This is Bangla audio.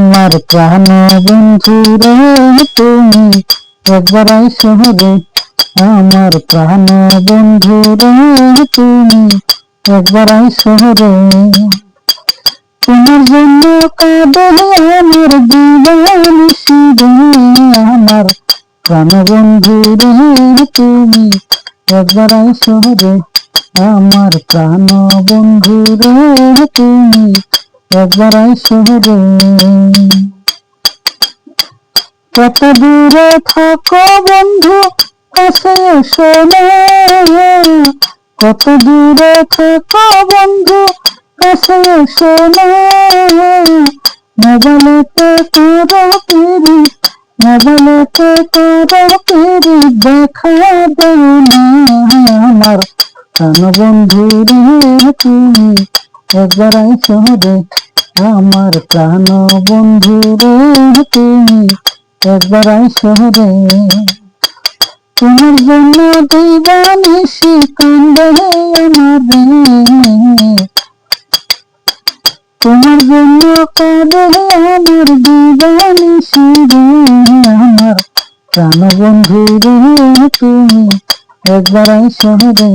আমার প্রাণ বন্ধু রে তুমি। একবার শহরে আমার প্রাণ বন্ধু রে তুমি একবার শহরে তোমার জন্য কাঁদে আমার দিবানি শিরে আমার প্রাণ বন্ধু রে তুমি একবার শহরে আমার প্রাণ বন্ধু রে তুমি একবার শহরে কত দূরে থাকো বন্ধু কাছে এসো না। কত দূরে থাকো বন্ধু কাছে এসো না। মোবাইলেতে করো পিরি মোবাইলেতে করো পিরি দেখা দেও না আমার। প্রাণ বন্ধু রে তুমি? একবার শহরে আমার প্রাণ বন্ধু রে, তুমি একবার শহরে তোমার জন্য দিবানি আমার তোমার জন্য কাঁদে আমার দিবানি আমার প্রাণ বন্ধু রে, তুমি একবার আই শহরে